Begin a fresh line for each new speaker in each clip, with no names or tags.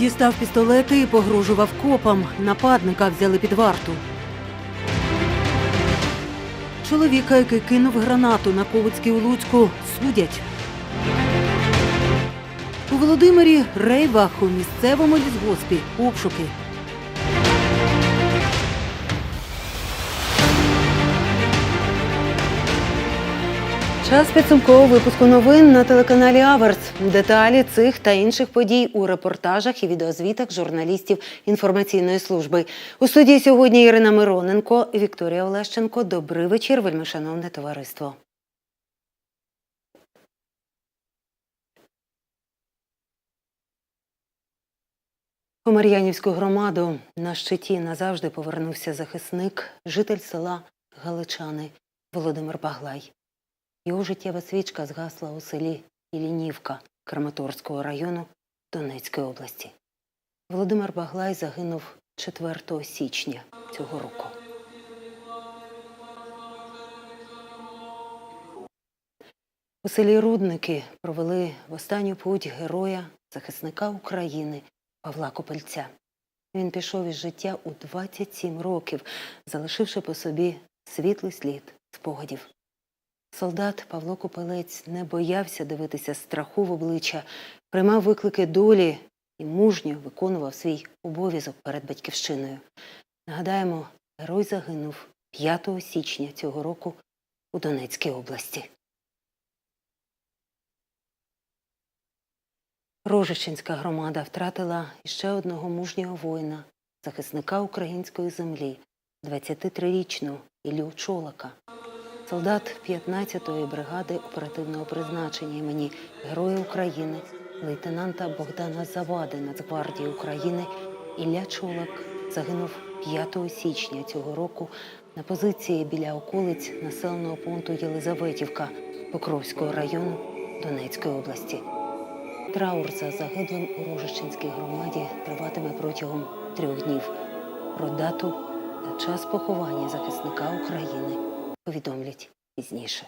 Дістав пістолети і погрожував копам. Нападника взяли під варту. Чоловіка, який кинув гранату на Ковицькій у Луцьку, судять. У Володимирі рейвах у місцевому лісгоспі обшуки. Час підсумкового випуску новин на телеканалі Аверс. Деталі цих та інших подій у репортажах і відеозвітах журналістів інформаційної служби. У студії сьогодні Ірина Мироненко, Вікторія Олещенко. Добрий вечір, вельмишановне товариство. У Мар'янівську громаду на щиті назавжди повернувся захисник, житель села Галичани Володимир Баглай. Його життєва свічка згасла у селі Ілінівка Краматорського району Донецької області. Володимир Баглай загинув 4 січня цього року. У селі Рудники провели в останню путь героя, захисника України Павла Копельця. Він пішов із життя у 27 років, залишивши по собі світлий слід спогадів. Солдат Павло Купелець не боявся дивитися страху в обличчя, приймав виклики долі і мужньо виконував свій обов'язок перед батьківщиною. Нагадаємо, герой загинув 5 січня цього року у Донецькій області. Рожищенська громада втратила іще одного мужнього воїна, захисника української землі, 23-річного Ілю Чолака. Солдат 15-ї бригади оперативного призначення імені Героя України, лейтенанта Богдана Завади Нацгвардії України Ілля Чолак загинув 5 січня цього року на позиції біля околиць населеного пункту Єлизаветівка Покровського району Донецької області. Траур за загиблим у Рожищенській громаді триватиме протягом трьох днів. Про дату та час поховання захисника України повідомлять пізніше.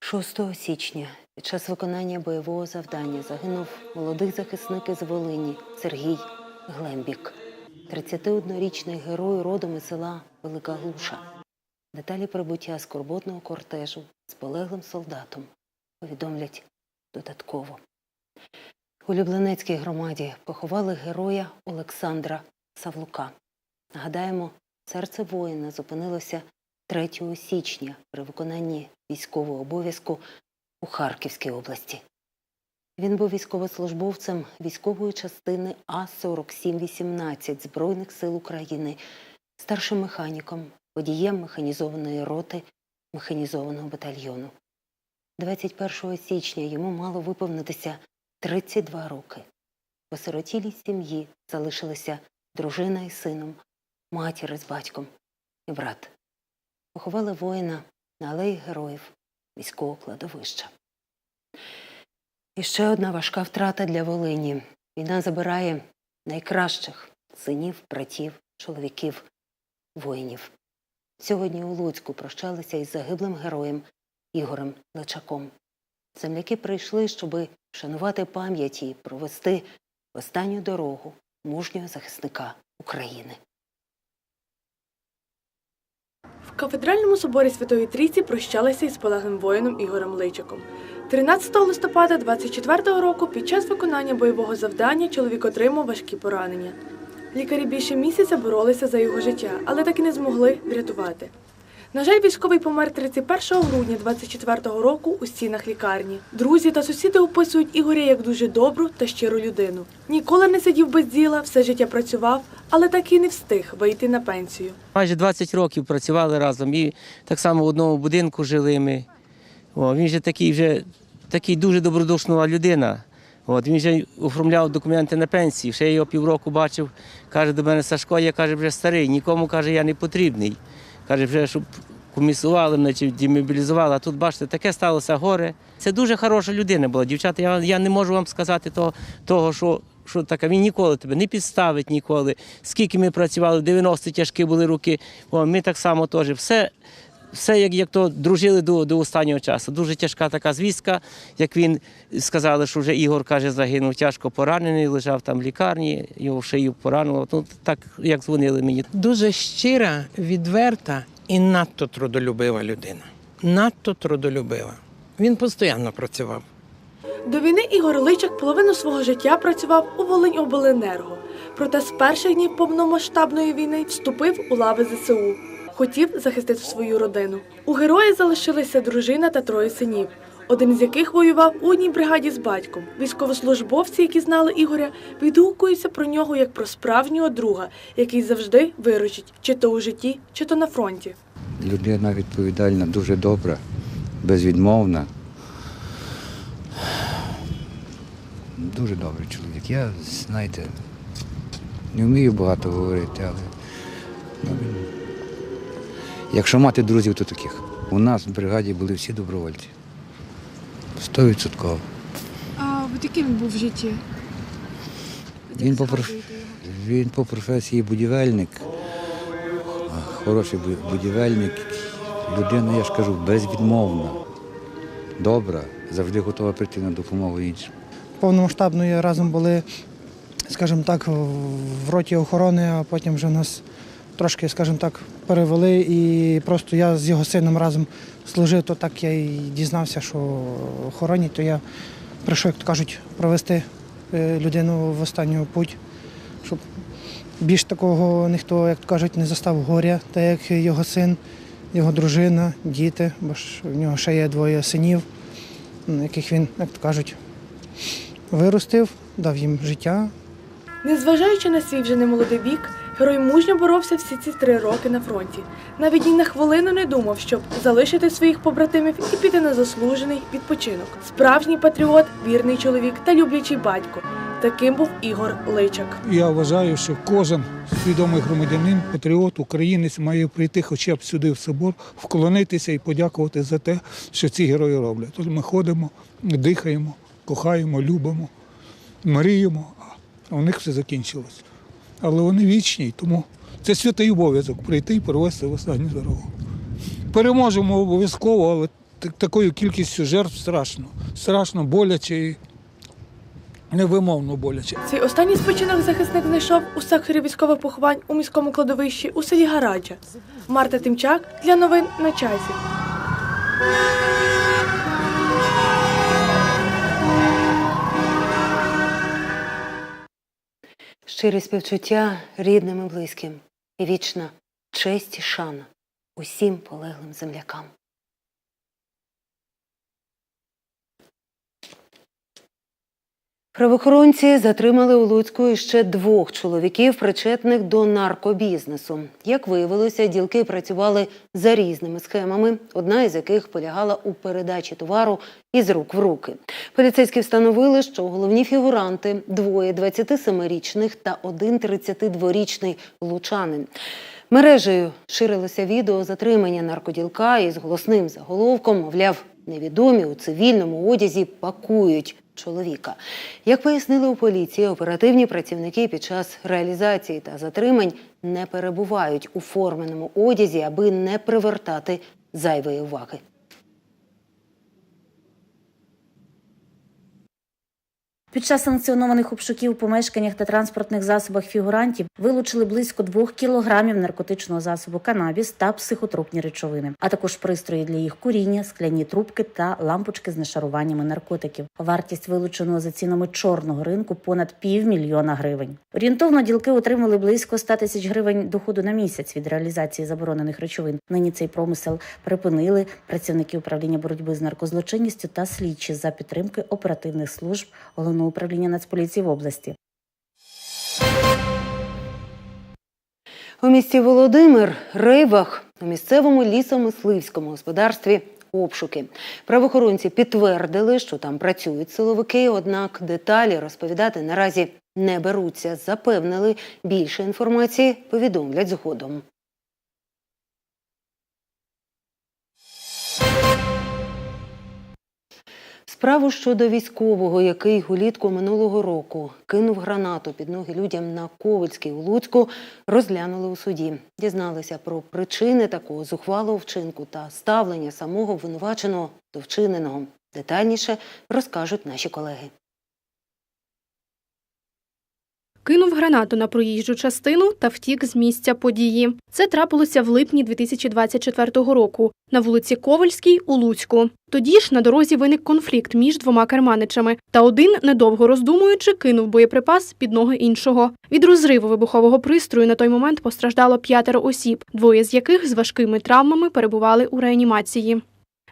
6 січня під час виконання бойового завдання загинув молодий захисник із Волині Сергій Глембік, 31-річний герой родом із села Велика Глуша. Деталі прибуття скорботного кортежу з полеглим солдатом повідомлять додатково. У Люблинецькій громаді поховали героя Олександра Савлука. Нагадаємо, серце воїна зупинилося 3 січня при виконанні військового обов'язку у Харківській області. Він був військовослужбовцем військової частини А-4718 Збройних сил України, старшим механіком, водієм механізованої роти механізованого батальйону. 21 січня йому мало виповнитися 32 роки. В осиротілій сім'ї залишилися дружина із сином, матір із батьком і брат. Поховали воїна на алеї героїв військового кладовища. І ще одна важка втрата для Волині. Війна забирає найкращих синів, братів, чоловіків, воїнів. Сьогодні у Луцьку прощалися із загиблим героєм Ігорем Личаком. Земляки прийшли, щоби вшанувати пам'ять і провести останню дорогу мужнього захисника України.
Кафедральному соборі Святої Трійці прощалися із полеглим воїном Ігорем Личиком. 13 листопада 24-го року під час виконання бойового завдання чоловік отримав важкі поранення. Лікарі більше місяця боролися за його життя, але так і не змогли врятувати. На жаль, військовий помер 31 грудня 24-го року у стінах лікарні. Друзі та сусіди описують Ігоря як дуже добру та щиру людину. Ніколи не сидів без діла, все життя працював, але так і не встиг вийти на пенсію.
Майже 20 років працювали разом і так само в одному будинку жили ми. О, він же такий вже такий дуже добродушна людина. От, він вже оформляв документи на пенсію. Ще його півроку бачив, каже до мене Сашко, я каже, вже старий, нікому каже, я не потрібний. Каже, вже щоб комісували мене демобілізували. А тут, бачите, таке сталося горе. Це дуже хороша людина була. Дівчата, я, я не можу вам сказати того, того що, що таке. Він ніколи тебе не підставить ніколи. Скільки ми працювали, в 90 тяжкі були руки. О, ми так само теж. Все все як, як то дружили до, до останнього часу. Дуже тяжка така звістка, як він сказали, що вже Ігор каже, загинув тяжко поранений, лежав там в лікарні, його в шию поранило. Ну так як дзвонили мені.
Дуже щира, відверта і надто трудолюбива людина. Надто трудолюбива. Він постійно працював.
До війни Ігор Личак половину свого життя працював у Волиньобленерго. Проте з перших днів повномасштабної війни вступив у лави ЗСУ. Хотів захистити свою родину. У героя залишилися дружина та троє синів, один з яких воював у одній бригаді з батьком. Військовослужбовці, які знали Ігоря, відгукуються про нього як про справжнього друга, який завжди виручить, чи то у житті, чи то на фронті.
Людина відповідальна, дуже добра, безвідмовна. Дуже добрий чоловік. Я, знаєте, не вмію багато говорити, але ну. Якщо мати друзів, то таких. У нас в бригаді були всі добровольці. Стовідсотково.
А от яким він був в житті?
Він по, проф... він по професії будівельник, хороший будівельник, людина, я ж кажу, безвідмовна, добра, завжди готова прийти на допомогу іншим.
повномасштабною разом були, скажімо так, в роті охорони, а потім вже нас трошки, скажімо так, перевели. І просто я з його сином разом служив, то так я і дізнався, що охоронять, то я прийшов, як то кажуть, провести е, людину в останню путь, щоб більш такого ніхто, як то кажуть, не застав горя, так як його син, його дружина, діти, бо ж в нього ще є двоє синів, яких він, як то кажуть, виростив, дав їм життя.
Незважаючи на свій вже немолодий вік, герой мужньо боровся всі ці три роки на фронті. Навіть ні на хвилину не думав, щоб залишити своїх побратимів і піти на заслужений відпочинок. Справжній патріот, вірний чоловік та люблячий батько. Таким був Ігор Личак.
Я вважаю, що кожен свідомий громадянин, патріот, українець має прийти хоча б сюди в собор, вклонитися і подякувати за те, що ці герої роблять. Тож ми ходимо, дихаємо, кохаємо, любимо, мріємо, а у них все закінчилось. Але вони вічні, тому це святий обов'язок прийти і провести в останню дорогу. Переможемо обов'язково, але такою кількістю жертв страшно. Страшно, боляче і невимовно боляче.
Свій останній спочинок захисник знайшов у секторі військових поховань у міському кладовищі у селі Гараджа. Марта Тимчак для новин на часі.
Щирі співчуття рідним і близьким, і вічна честь і шана усім полеглим землякам. Правоохоронці затримали у Луцьку ще двох чоловіків, причетних до наркобізнесу. Як виявилося, ділки працювали за різними схемами, одна із яких полягала у передачі товару із рук в руки. Поліцейські встановили, що головні фігуранти двоє 27-річних та один 32-річний лучанин. Мережею ширилося відео затримання наркоділка із голосним заголовком, мовляв, невідомі у цивільному одязі пакують чоловіка. Як пояснили у поліції, оперативні працівники під час реалізації та затримань не перебувають у форменому одязі, аби не привертати зайвої уваги.
Під час санкціонованих обшуків у помешканнях та транспортних засобах фігурантів вилучили близько двох кілограмів наркотичного засобу канабіс та психотропні речовини, а також пристрої для їх куріння, скляні трубки та лампочки з нашаруваннями наркотиків. Вартість вилученого за цінами чорного ринку понад півмільйона гривень. Орієнтовно ділки отримали близько 100 тисяч гривень доходу на місяць від реалізації заборонених речовин. Нині цей промисел припинили працівники управління боротьби з наркозлочинністю та слідчі за підтримки оперативних служб головного управління Нацполіції в області.
У місті Володимир Рейвах у місцевому лісомисливському господарстві обшуки. Правоохоронці підтвердили, що там працюють силовики, однак деталі розповідати наразі не беруться. Запевнили, більше інформації повідомлять згодом. Справу щодо військового, який улітку минулого року кинув гранату під ноги людям на Ковальській у Луцьку, розглянули у суді. Дізналися про причини такого зухвалого вчинку та ставлення самого обвинуваченого до вчиненого. Детальніше розкажуть наші колеги.
Кинув гранату на проїжджу частину та втік з місця події. Це трапилося в липні 2024 року на вулиці Ковальській у Луцьку. Тоді ж на дорозі виник конфлікт між двома керманичами, та один, недовго роздумуючи, кинув боєприпас під ноги іншого. Від розриву вибухового пристрою на той момент постраждало п'ятеро осіб, двоє з яких з важкими травмами перебували у реанімації.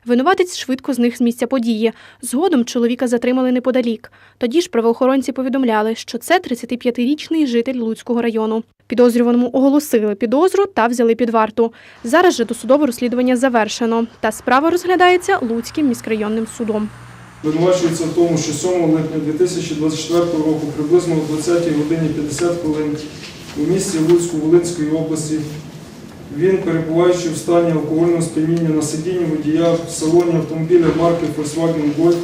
Винуватець швидко зник з місця події. Згодом чоловіка затримали неподалік. Тоді ж правоохоронці повідомляли, що це 35-річний житель Луцького району. Підозрюваному оголосили підозру та взяли під варту. Зараз же досудове розслідування завершено, та справа розглядається Луцьким міськрайонним судом.
Звинувачується в тому, що 7 липня 2024 року приблизно о 20 годині 50 хвилин у місті Луцьку Волинської області він, перебуваючи в стані алкогольного сп'яніння на сидінні водія в салоні автомобіля марки Volkswagen Golf,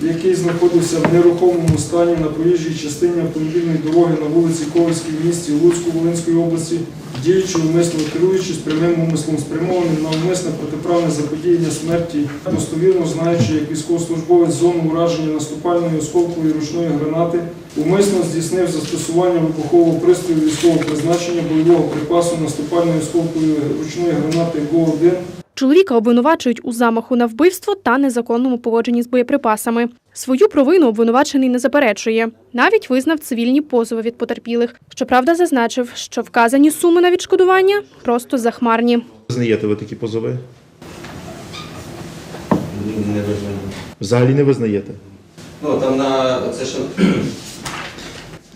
який знаходився в нерухомому стані на проїжджій частині автомобільної дороги на вулиці Ковальській місті Луцьку Волинської області, діючи умисно керуючи з прямим умислом спрямованим на умисне протиправне заподіяння смерті, достовірно знаючи, як військовослужбовець зону ураження наступальної осколкової ручної гранати, умисно здійснив застосування вибухового пристрою військового призначення бойового припасу наступальної осколкової ручної гранати ГО-1
Чоловіка обвинувачують у замаху на вбивство та незаконному поводженні з боєприпасами. Свою провину обвинувачений не заперечує. Навіть визнав цивільні позови від потерпілих. Щоправда, зазначив, що вказані суми на відшкодування просто захмарні.
Визнаєте ви такі позови?
Не визнаю.
Взагалі не визнаєте.
Ну там на це що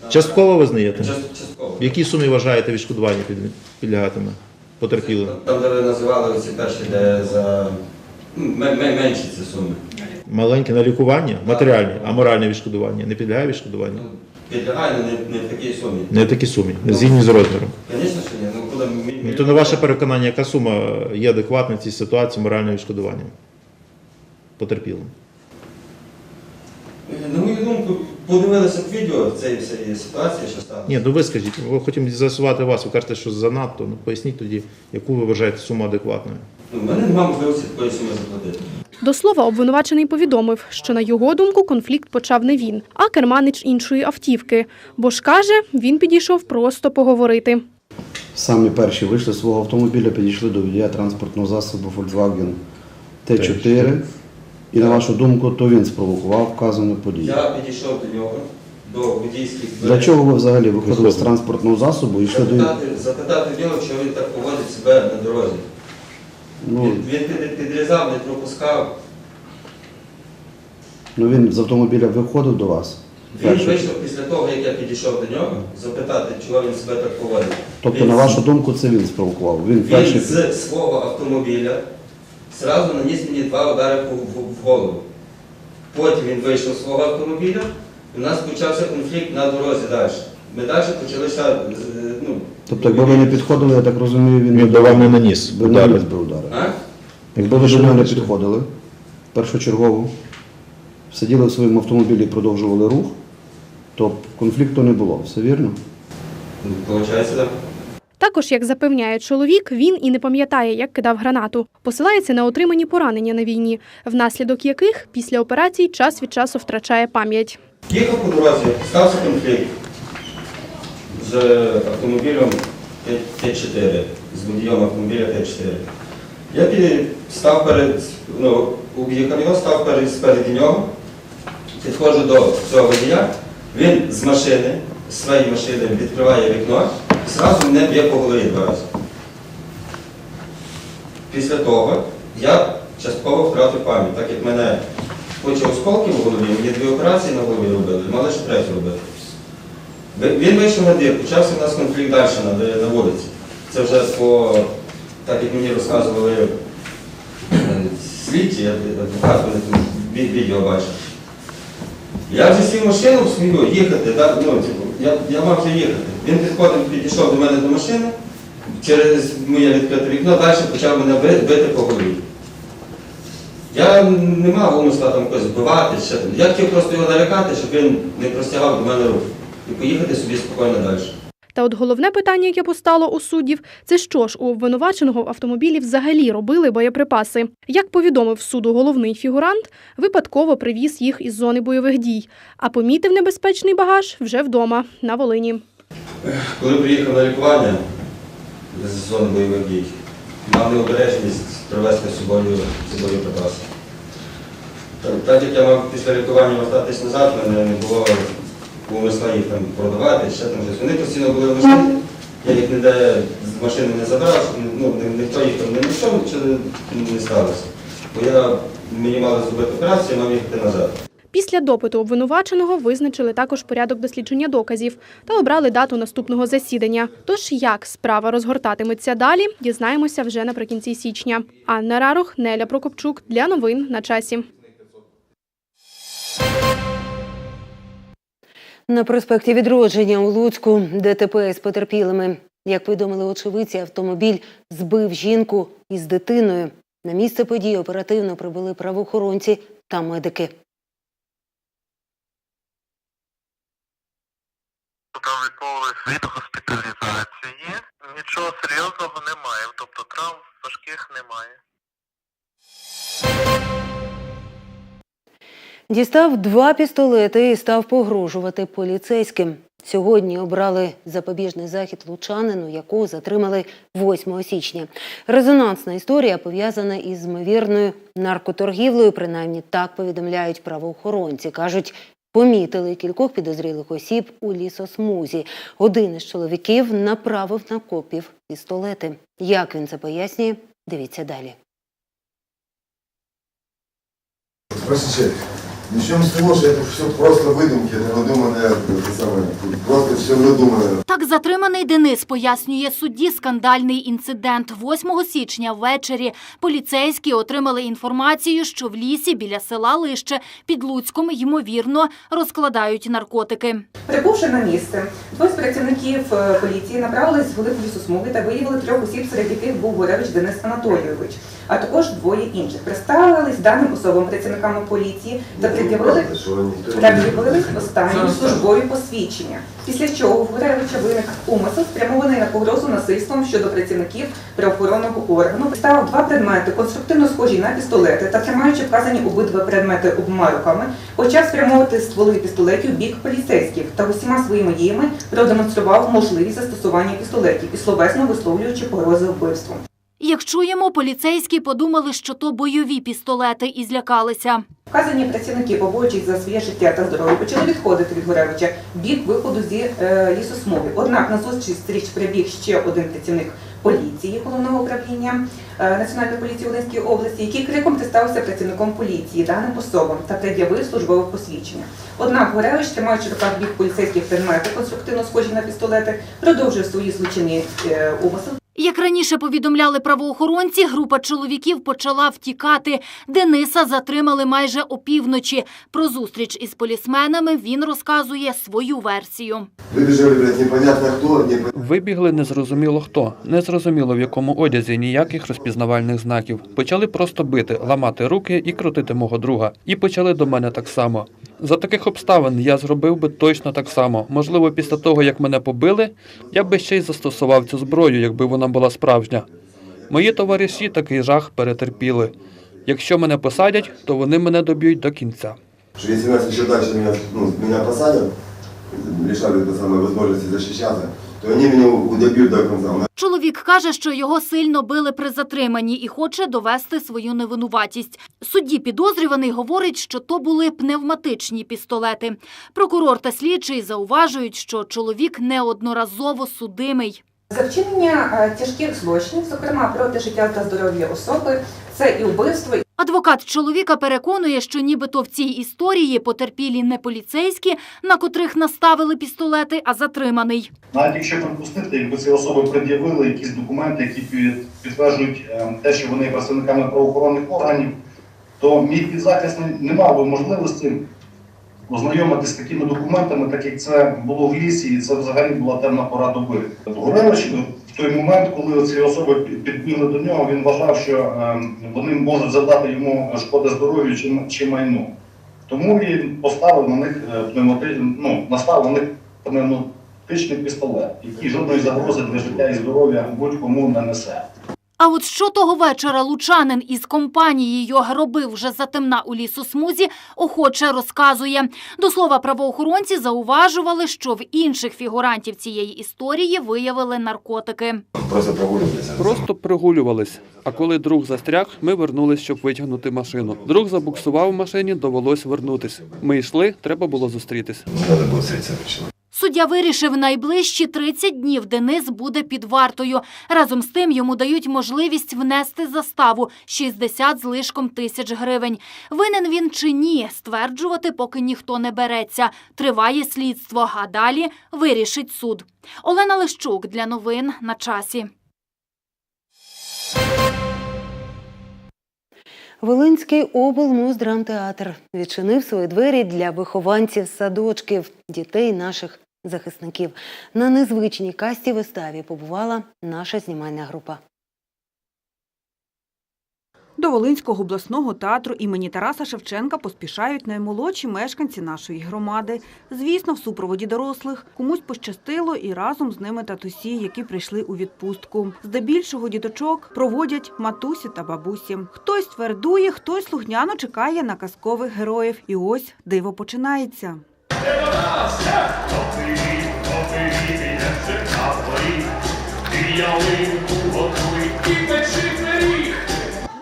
Частково визнаєте?
Част- частково.
В якій сумі вважаєте відшкодування під- підлягатиме потерпілим?
Там, де ви називали оці перші, де за ну, ме- менші ці суми.
Маленьке на лікування, матеріальне, а моральне відшкодування не підлягає відшкодуванню?
Ну, Підлягає але не, не в такій сумі.
Не в такій сумі, не згідні з розміром.
Звісно, що ні. Ну
Ну, то на ваше переконання, яка сума є адекватна в цій ситуації морального відшкодування потерпілим?
На мою думку, подивилися б відео цієї всієї ситуації, що сталося.
Ні, ну ви скажіть, ми хочемо з'ясувати вас, ви кажете, що занадто. Ну поясніть тоді, яку ви вважаєте суму адекватною.
Ну, в мене немає можливості такої суми заплатити.
До слова, обвинувачений повідомив, що на його думку конфлікт почав не він, а керманич іншої автівки. Бо ж каже, він підійшов просто поговорити.
Самі перші вийшли з свого автомобіля, підійшли до водія транспортного засобу Volkswagen Т4. І на вашу думку, то він спровокував вказану подію.
Я підійшов до нього, до водійських
Для чого ви взагалі виходили з транспортного засобу і йшли до
запитати, запитати в нього, чого він так поводить себе на дорозі.
ну,
Він, він під- підрізав, не пропускав.
ну він з автомобіля виходив до вас?
Він
Перше.
вийшов після того, як я підійшов до нього, запитати, чого він себе так поводить.
Тобто,
Він
на
з-
вашу думку, це він спровокував. Він
Він
перший
з свого автомобіля зразу наніс мені два удари в, в- в голову. Потім він вийшов з свого автомобіля, і у нас почався конфлікт на дорозі далі. Ми далі почалися. з- Ну,
Тобто, якби ви не підходили, я так розумію, він,
Він би вам не наніс
би
удари.
наніс би удари.
а?
Якби ви до нього не підходили першочергово, сиділи в своєму автомобілі і продовжували рух, то конфлікту не було. Все вірно?
Ну, Получається, так.
Також, як запевняє чоловік, він і не пам'ятає, як кидав гранату. Посилається на отримані поранення на війні, внаслідок яких після операцій час від часу втрачає пам'ять.
Їхав по дорозі, стався конфлікт з автомобілем Т- Т4, з водієм автомобіля Т4. Я став перед, ну, об'їхав його, став перед, спереді нього, підходжу до цього водія, він з машини, з своєї машини відкриває вікно зразу мене б'є по голові два рази. Після того я частково втратив пам'ять, так як мене хоч і осколки в голові, мені дві операції на голові робили, мали ще третю робити. Він вийшов на двір, почався у нас конфлікт далі на, на вулиці. Це вже по, так як мені розказували е, слідчі, вони там відео бачив. Я вже сів машину свою їхати, так, ну, типу, я, я мав вже їхати. Він підходив, підійшов до мене до машини, через моє відкрите вікно, далі почав мене би- бити по голові. Я не мав умисла там когось вбивати, ще. Я хотів просто його налякати, щоб він не простягав до мене руку І поїхати собі спокійно далі.
Та от головне питання, яке постало у суддів, це що ж у обвинуваченого в автомобілі взагалі робили боєприпаси. Як повідомив суду головний фігурант, випадково привіз їх із зони бойових дій, а помітив небезпечний багаж вже вдома на Волині.
Коли приїхав на лікування з зони бойових дій, мав необережність привезти з собою ці боєприпаси. Так як я мав після лікування вертатись назад, в мене не було умисла їх там продавати, ще там щось. Вони постійно були в машині, я їх ніде з машини не забрав, ну, ніхто їх там не знайшов, не, не сталося. Бо я, мені мали зробити операцію, мав їхати назад.
Після допиту обвинуваченого визначили також порядок дослідження доказів та обрали дату наступного засідання. Тож як справа розгортатиметься далі, дізнаємося вже наприкінці січня. Анна Рарух, Неля Прокопчук для новин на часі.
На проспекті Відродження у Луцьку ДТП з потерпілими. Як повідомили очевидці, автомобіль збив жінку із дитиною. На місце події оперативно прибули правоохоронці та медики.
Від госпіталізації. Нічого серйозного немає, тобто травм важких немає.
Дістав два пістолети і став погрожувати поліцейським. Сьогодні обрали запобіжний захід лучанину, якого затримали 8 січня. Резонансна історія пов'язана із ймовірною наркоторгівлею. Принаймні так повідомляють правоохоронці. кажуть, помітили кількох підозрілих осіб у лісосмузі. Один із чоловіків направив на копів пістолети. Як він це пояснює? Дивіться далі.
Простите, ничего не всего, что это все просто выдумки, это выдуманное, это самое, просто все выдуманное.
Так затриманий Денис пояснює судді скандальний інцидент. 8 січня ввечері поліцейські отримали інформацію, що в лісі біля села Лище під Луцьком, ймовірно, розкладають наркотики.
Прибувши на місце, двоє з працівників е, поліції направились в глиб лісосмуги та виявили трьох осіб, серед яких був Горевич Денис Анатолійович, а також двоє інших. Представились даним особам працівниками поліції та пред'явили останні службові посвідчення. Після чого в Гуревича виник умисел, спрямований на погрозу насильством щодо працівників правоохоронного органу. Став два предмети, конструктивно схожі на пістолети, та тримаючи вказані обидва предмети обома руками, почав спрямовувати стволи пістолетів бік поліцейських та усіма своїми діями продемонстрував можливість застосування пістолетів і словесно висловлюючи погрози вбивством.
Як чуємо, поліцейські подумали, що то бойові пістолети і злякалися.
Вказані працівники, побоюючись за своє життя та здоров'я, почали відходити від Горевича в бік виходу зі е, лісосмуги. Однак на зустріч прибіг ще один працівник поліції головного управління е, Національної поліції Волинської області, який криком представився працівником поліції даним особам та пред'явив службове посвідчення. Однак Горевич, тримаючи руках бік поліцейських предмети, конструктивно схожі на пістолети, продовжує свої злочинні е, умисли.
Як раніше повідомляли правоохоронці, група чоловіків почала втікати. Дениса затримали майже опівночі. Про зустріч із полісменами він розказує свою версію.
Выбежали, блядь, непонятно кто,
Вибігли незрозуміло хто, незрозуміло в якому одязі ніяких розпізнавальних знаків. Почали просто бити, ламати руки і крутити мого друга. І почали до мене так само. За таких обставин я зробив би точно так само. Можливо, після того, як мене побили, я би ще й застосував цю зброю, якби вона була справжня. Мої товариші такий жах перетерпіли. Якщо мене посадять, то вони мене доб'ють до кінця.
Дальше меня, ну, меня посадят, лишали возможности защищаться, то они меня удобьют до конца.
Чоловік каже, що його сильно били при затриманні і хоче довести свою невинуватість. Судді підозрюваний говорить, що то були пневматичні пістолети. Прокурор та слідчий зауважують, що чоловік неодноразово судимий.
За вчинення е, тяжких злочинів, зокрема проти життя та здоров'я особи, це і вбивство,
Адвокат чоловіка переконує, що нібито в цій історії потерпілі не поліцейські, на котрих наставили пістолети, а затриманий.
Навіть якщо припустити, якби ці особи пред'явили якісь документи, які підтверджують е, те, що вони є представниками правоохоронних органів, то мій підзахисний не мав би можливості ознайомитися з такими документами, так як це було в лісі, і це взагалі була темна пора доби. Гуревич той момент, коли ці особи під- підбігли до нього, він вважав, що е, вони можуть завдати йому шкоди здоров'ю чи, чи майну. Тому він поставив на них е, пневмати... ну, наставив на них пневматичний пістолет, який жодної загрози для життя і здоров'я будь-кому не несе.
А от що того вечора лучанин із компанією робив вже затемна у лісосмузі, охоче розказує. До слова, правоохоронці зауважували, що в інших фігурантів цієї історії виявили наркотики.
Просто прогулювалися.
Просто прогулювались. А коли друг застряг, ми вернулись, щоб витягнути машину. Друг забуксував в машині, довелось вернутись. Ми йшли, треба було зустрітись.
Треба було зустрітися.
Суддя вирішив, найближчі 30 днів Денис буде під вартою. Разом з тим йому дають можливість внести заставу – 60 з лишком тисяч гривень. Винен він чи ні, стверджувати поки ніхто не береться. Триває слідство, а далі вирішить суд. Олена Лищук для новин на часі.
Волинський облмуздрамтеатр відчинив свої двері для вихованців садочків, дітей наших захисників. На незвичній касті виставі побувала наша знімальна група.
До Волинського обласного театру імені Тараса Шевченка поспішають наймолодші мешканці нашої громади. Звісно, в супроводі дорослих. Комусь пощастило і разом з ними татусі, які прийшли у відпустку. Здебільшого діточок проводять матусі та бабусі. Хтось твердує, хтось слухняно чекає на казкових героїв. І ось диво починається.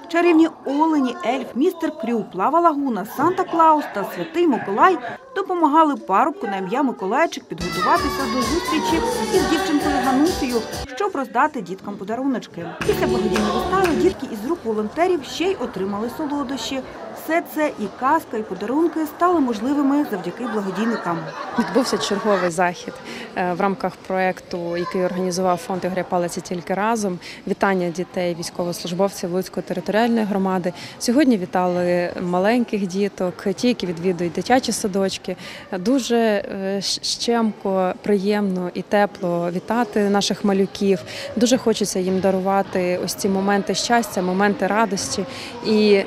Чарівні олені, ельф, містер Крю, плава лагуна, Санта Клаус та святий Миколай допомагали парубку на ім'я Миколайчик підготуватися до зустрічі із дівчинкою Ганусею, щоб роздати діткам подаруночки. Після благодійної вистави дітки із рук волонтерів ще й отримали солодощі. Все це і казка, і подарунки стали можливими завдяки благодійникам.
Відбувся черговий захід е, в рамках проєкту, який організував фонд Ігоря Палиця тільки разом. Вітання дітей, військовослужбовців Луцької територіальної громади. Сьогодні вітали маленьких діток, ті, які відвідують дитячі садочки. Дуже е, щемко, приємно і тепло вітати наших малюків. Дуже хочеться їм дарувати ось ці моменти щастя, моменти радості. І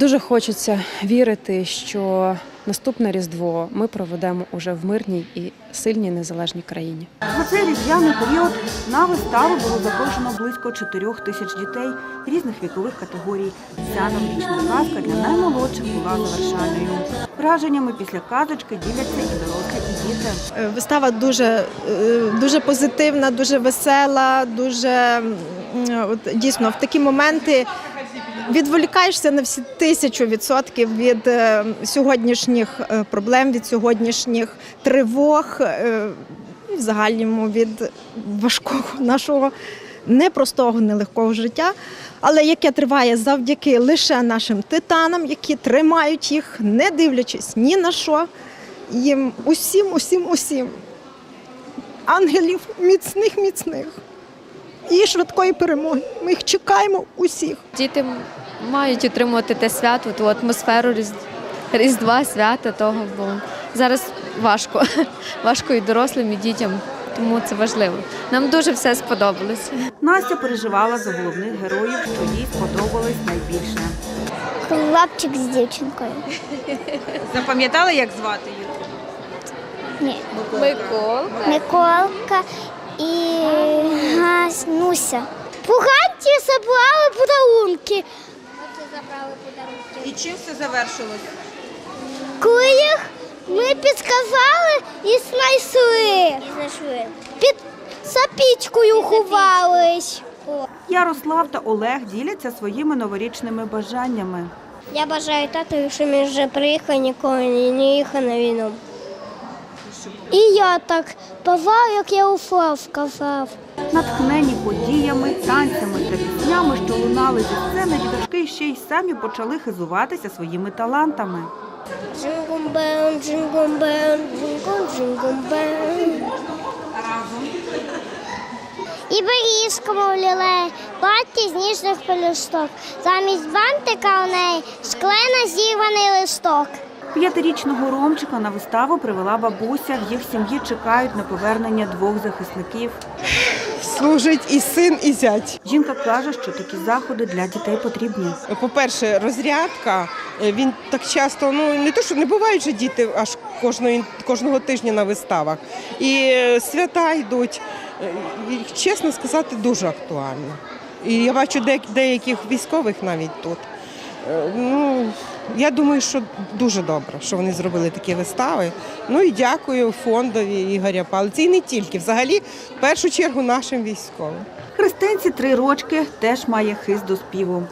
Дуже хочеться вірити, що наступне Різдво ми проведемо уже в мирній і сильній незалежній країні.
За цей різдвяний період на виставу було запрошено близько 4 тисяч дітей різних вікових категорій. Ця новорічна казка для наймолодших була завершальною. Враженнями після казочки діляться і дорослі, і діти.
Е, Вистава дуже, е, дуже позитивна, дуже весела, дуже от, дійсно в такі моменти відволікаєшся на всі тисячу відсотків від е, сьогоднішніх е, проблем, від сьогоднішніх тривог, е, в загальному від важкого нашого непростого, нелегкого життя, але яке триває завдяки лише нашим титанам, які тримають їх, не дивлячись ні на що. Їм усім, усім, усім. Ангелів міцних, міцних. І швидкої перемоги. Ми їх чекаємо усіх.
Діти мають отримувати те свято, ту атмосферу Різдва, свята того, бо зараз важко. Важко і дорослим, і дітям, тому це важливо. Нам дуже все сподобалось.
Настя переживала за головних героїв, що їй сподобалось найбільше.
Хлопчик з дівчинкою.
Запам'ятали, як звати їх?
Ні. Миколка. Миколка і Гаснуся. Пуганті забрали подарунки.
І чим все завершилось?
Коли їх ми підказали і знайшли. І знайшли. Під сапічкою ховались.
Ярослав та Олег діляться своїми новорічними бажаннями.
Я бажаю тату, що він вже приїхав, ніколи не їхав на війну. І я так бажаю, як я Уфа сказав.
Натхнені подіями, танцями та піснями, що лунали зі сцени, діточки ще й самі почали хизуватися своїми талантами.
Джингумбен, джингумбен, джингум, джингумбен. І берізкому вліли плаття з ніжних пелюсток. Замість бантика у неї склена зірваний листок.
П'ятирічного Ромчика на виставу привела бабуся. В їх сім'ї чекають на повернення двох захисників.
служить і син, і зять.
Жінка каже, що такі заходи для дітей потрібні.
По-перше, розрядка. Е, Він так часто, ну не то, що не бувають же діти аж кожної, кожного тижня на виставах. І е, свята йдуть. Е, І, чесно сказати, дуже актуально. І я бачу де- деяких військових навіть тут. Ну, я думаю, що дуже добре, що вони зробили такі вистави. Ну і дякую фондові Ігоря Палиці. І не тільки, взагалі, в першу чергу нашим військовим.
Христинці три рочки теж має хист до співу.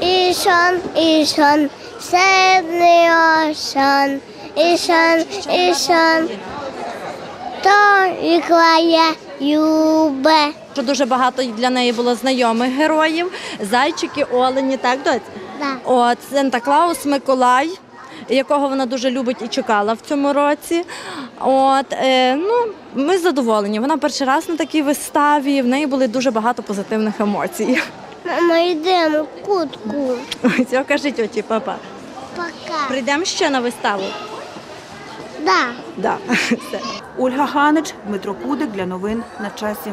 Ішан, ішан, срібний ошан, ішан, ішан, то іклає юбе.
Дуже багато для неї було знайомих героїв. Зайчики, олені, так, доць? От Санта Клаус Миколай, якого вона дуже любить і чекала в цьому році. От, е, ну, ми задоволені. Вона перший раз на такій виставі, в неї були дуже багато позитивних емоцій.
Мама, йдемо в кутку.
Цього каже тьоті, папа.
Пока.
Прийдемо ще на виставу.
Да.
Да. Все.
Ольга Ганич, Дмитро Кудик для новин на часі.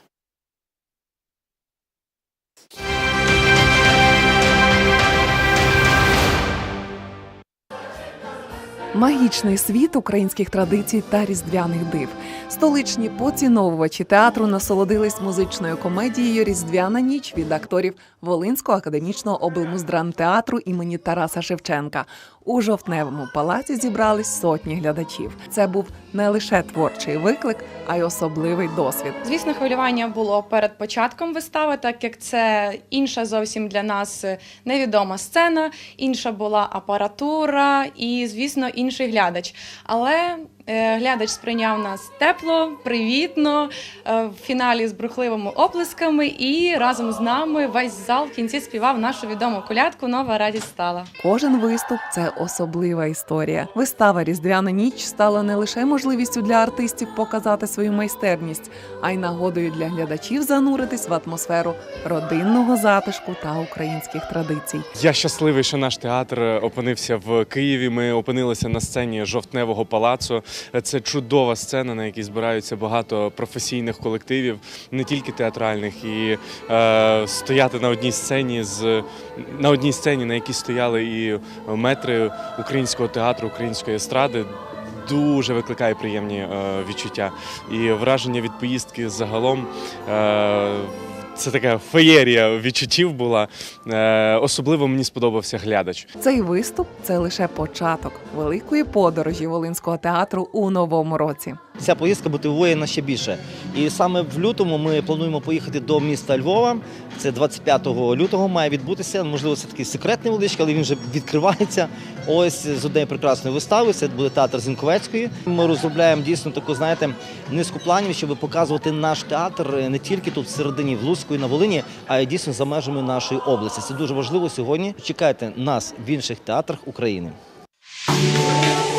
Магічний світ українських традицій та різдвяних див. Столичні поціновувачі театру насолодились музичною комедією Різдвяна ніч від акторів Волинського академічного облмуздрамтеатру імені Тараса Шевченка. У жовтневому палаці зібрались сотні глядачів. Це був не лише творчий виклик, а й особливий досвід.
Звісно, хвилювання було перед початком вистави, так як це інша зовсім для нас е, невідома сцена, інша була апаратура і, звісно, інший глядач. Але глядач сприйняв нас тепло, привітно, е, в фіналі з брухливими оплесками, і разом з нами весь зал в кінці співав нашу відому колядку Нова радість стала.
Кожен виступ це особлива історія. Вистава Різдвяна ніч стала не лише можливістю для артистів показати свою майстерність, а й нагодою для глядачів зануритись в атмосферу родинного затишку та українських традицій.
Я щасливий, що наш театр опинився в Києві. Ми опинилися на сцені жовтневого палацу. Це чудова сцена, на якій збираються багато професійних колективів, не тільки театральних, і е, стояти на одній сцені з на одній сцені, на якій стояли і метри українського театру, української естради. Дуже викликає приємні е, відчуття і враження від поїздки загалом. Е, це така феєрія відчуттів була. Е, особливо мені сподобався глядач.
Цей виступ це лише початок великої подорожі Волинського театру у новому році.
Ця поїздка мотивує нас ще більше. І саме в лютому ми плануємо поїхати до міста Львова. Це 25 лютого має відбутися. Можливо, це такий секретний величкий, але він вже відкривається. Ось з однієї прекрасної вистави. Це буде театр Зінковецької. Ми розробляємо дійсно таку, знаєте, низку планів, щоб показувати наш театр не тільки тут всередині в Луцьку і на Волині, а й дійсно за межами нашої області. Це дуже важливо сьогодні. Чекайте нас в інших театрах України.
–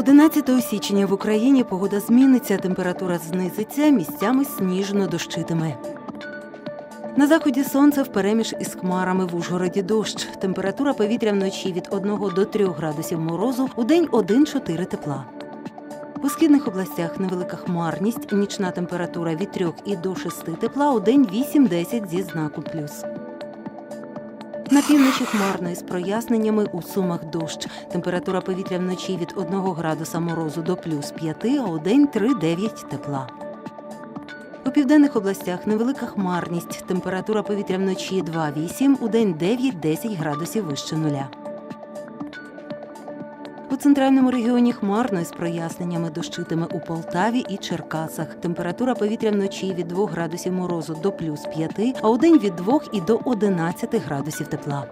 11 січня в Україні погода зміниться, температура знизиться, місцями сніжно дощитиме. На заході сонце впереміж із хмарами в Ужгороді дощ. Температура повітря вночі від 1 до 3 градусів морозу, у день 1-4 тепла. У східних областях невелика хмарність, нічна температура від 3 і до 6 тепла, у день 8-10 зі знаком плюс. На півночі хмарно із проясненнями у сумах дощ. Температура повітря вночі від 1 градуса морозу до плюс 5, а у день 3-9 тепла. У південних областях невелика хмарність. Температура повітря вночі 2-8, у день 9-10 градусів вище нуля. Центральному регіоні хмарно із проясненнями дощитиме у Полтаві і Черкасах. Температура повітря вночі від 2 градусів морозу до плюс 5, а у день від 2 і до 11 градусів тепла.